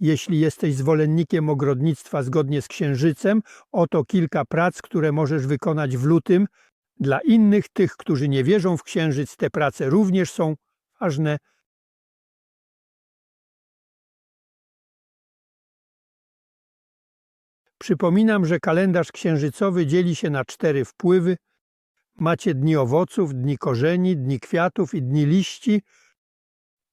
Jeśli jesteś zwolennikiem ogrodnictwa zgodnie z księżycem, oto kilka prac, które możesz wykonać w lutym. Dla innych, tych, którzy nie wierzą w księżyc, te prace również są ważne. Przypominam, że kalendarz księżycowy dzieli się na cztery wpływy. Macie dni owoców, dni korzeni, dni kwiatów i dni liści.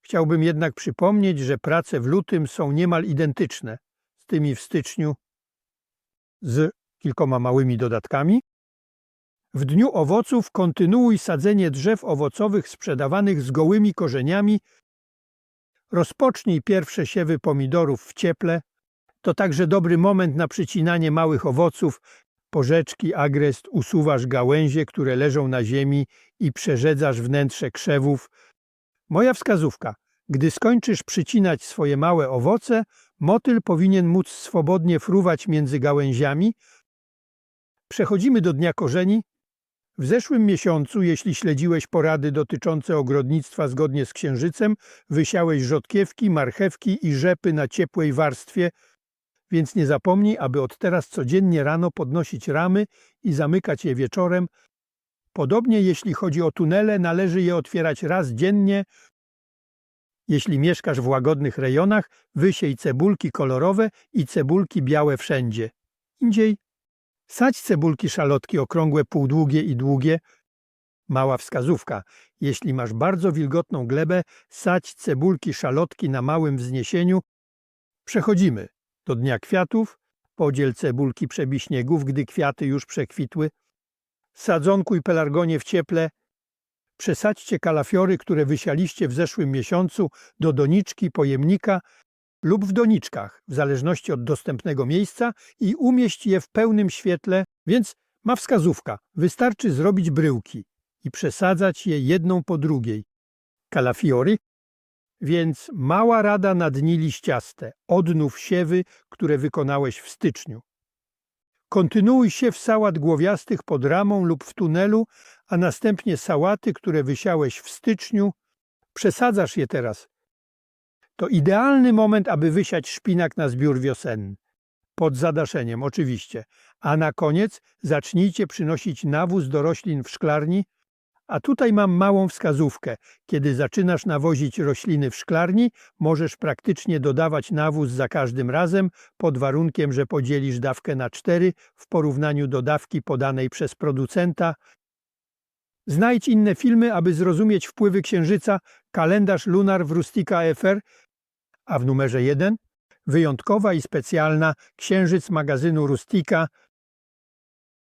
Chciałbym jednak przypomnieć, że prace w lutym są niemal identyczne z tymi w styczniu z kilkoma małymi dodatkami. W dniu owoców kontynuuj sadzenie drzew owocowych sprzedawanych z gołymi korzeniami. Rozpocznij pierwsze siewy pomidorów w cieple. To także dobry moment na przycinanie małych owoców, porzeczki, agrest, usuwasz gałęzie, które leżą na ziemi i przerzedzasz wnętrze krzewów. Moja wskazówka. Gdy skończysz przycinać swoje małe owoce, motyl powinien móc swobodnie fruwać między gałęziami. Przechodzimy do dnia korzeni. W zeszłym miesiącu, jeśli śledziłeś porady dotyczące ogrodnictwa zgodnie z księżycem, wysiałeś rzodkiewki, marchewki i rzepy na ciepłej warstwie, więc nie zapomnij, aby od teraz codziennie rano podnosić ramy i zamykać je wieczorem. Podobnie jeśli chodzi o tunele, należy je otwierać raz dziennie. Jeśli mieszkasz w łagodnych rejonach, wysiej cebulki kolorowe i cebulki białe wszędzie. Indziej sadź cebulki szalotki okrągłe, półdługie i długie. Mała wskazówka. Jeśli masz bardzo wilgotną glebę, sadź cebulki szalotki na małym wzniesieniu. Przechodzimy do dnia kwiatów. Podziel cebulki przebiśniegów, gdy kwiaty już przekwitły. Sadzonkuj pelargonie w cieple. Przesadźcie kalafiory, które wysialiście w zeszłym miesiącu, do doniczki, pojemnika lub w doniczkach, w zależności od dostępnego miejsca i umieść je w pełnym świetle, więc ma wskazówka. Wystarczy zrobić bryłki i przesadzać je jedną po drugiej. Kalafiory, więc mała rada na dni liściaste, odnów siewy, które wykonałeś w styczniu. Kontynuuj siew sałat głowiastych pod ramą lub w tunelu, a następnie sałaty, które wysiałeś w styczniu. Przesadzasz je teraz. To idealny moment, aby wysiać szpinak na zbiór wiosenny. Pod zadaszeniem, oczywiście. A na koniec zacznijcie przynosić nawóz do roślin w szklarni. A tutaj mam małą wskazówkę. Kiedy zaczynasz nawozić rośliny w szklarni, możesz praktycznie dodawać nawóz za każdym razem, pod warunkiem, że podzielisz dawkę na cztery w porównaniu do dawki podanej przez producenta. Znajdź inne filmy, aby zrozumieć wpływy księżyca, kalendarz lunar w Rustica FR, a w numerze 1 wyjątkowa i specjalna księżyc magazynu Rustica